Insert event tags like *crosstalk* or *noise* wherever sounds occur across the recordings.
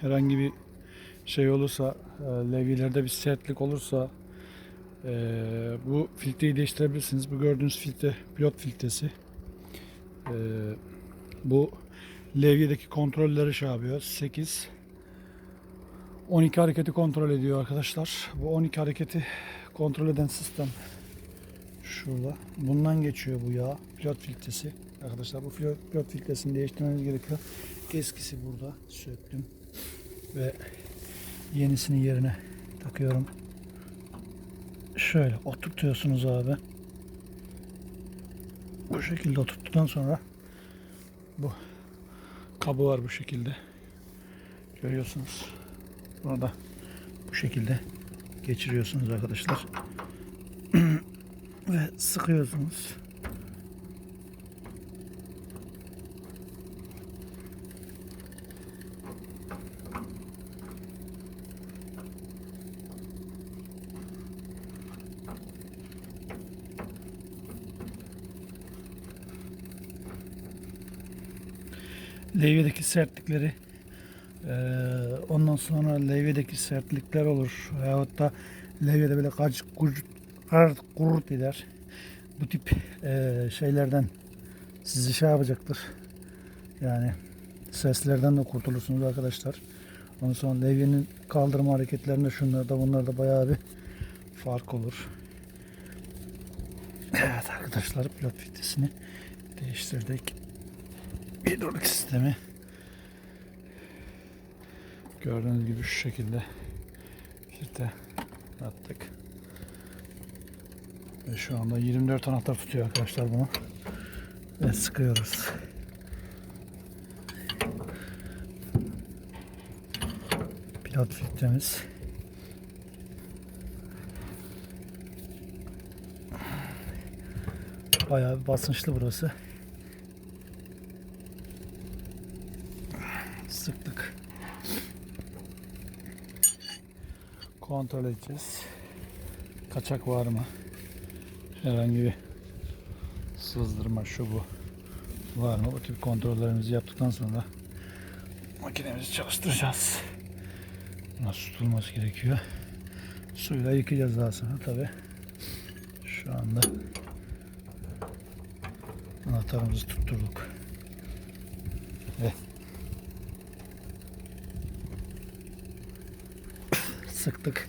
herhangi bir şey olursa, e, levyelerde bir sertlik olursa e, bu filtreyi değiştirebilirsiniz. Bu gördüğünüz filtre pilot filtresi. E, bu levyedeki kontrolleri şey yapıyor. 8 12 hareketi kontrol ediyor arkadaşlar. Bu 12 hareketi kontrol eden sistem şurada. Bundan geçiyor bu yağ. Pilot filtresi. Arkadaşlar bu pilot, filtresini değiştirmeniz gerekiyor. Eskisi burada. Söktüm. Ve yenisini yerine takıyorum. Şöyle oturtuyorsunuz abi. Bu şekilde oturttuktan sonra bu kabı var bu şekilde. Görüyorsunuz. Bunu da bu şekilde geçiriyorsunuz arkadaşlar. *clears throat* Ve sıkıyorsunuz. Levyedeki sertlikleri eee, ondan sonra levyedeki sertlikler olur veyahut da levyede böyle kaç kurut eder. Bu tip eee, şeylerden sizi şey yapacaktır. Yani seslerden de kurtulursunuz arkadaşlar. Ondan sonra levyenin kaldırma hareketlerinde şunlarda bunlarda bayağı bir fark olur. Evet arkadaşlar pilot vitesini değiştirdik. Hidrolik sistemi gördüğünüz gibi şu şekilde filtre attık. Ve şu anda 24 anahtar tutuyor arkadaşlar bunu. Ve sıkıyoruz. Pilot filtremiz. Bayağı basınçlı burası. Sıktık. Kontrol edeceğiz. Kaçak var mı? Herhangi bir sızdırma şu bu var mı? Bu tip kontrollerimizi yaptıktan sonra makinemizi çalıştıracağız. Nasıl tutulması gerekiyor? Suyla yıkayacağız daha sonra tabi. Şu anda anahtarımızı tutturduk. Ve sıktık.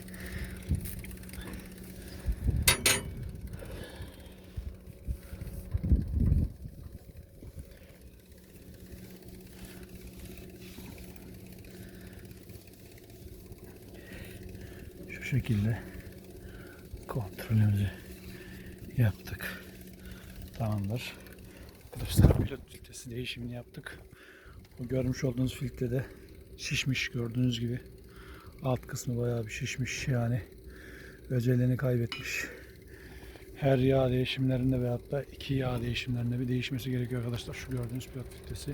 Şu şekilde kontrolümüzü yaptık. Tamamdır. Arkadaşlar pilot filtresi değişimini yaptık. Bu görmüş olduğunuz filtrede şişmiş gördüğünüz gibi. Alt kısmı bayağı bir şişmiş yani. Özelliğini kaybetmiş. Her yağ değişimlerinde veyahut da iki yağ değişimlerinde bir değişmesi gerekiyor arkadaşlar. Şu gördüğünüz pilot filtresi.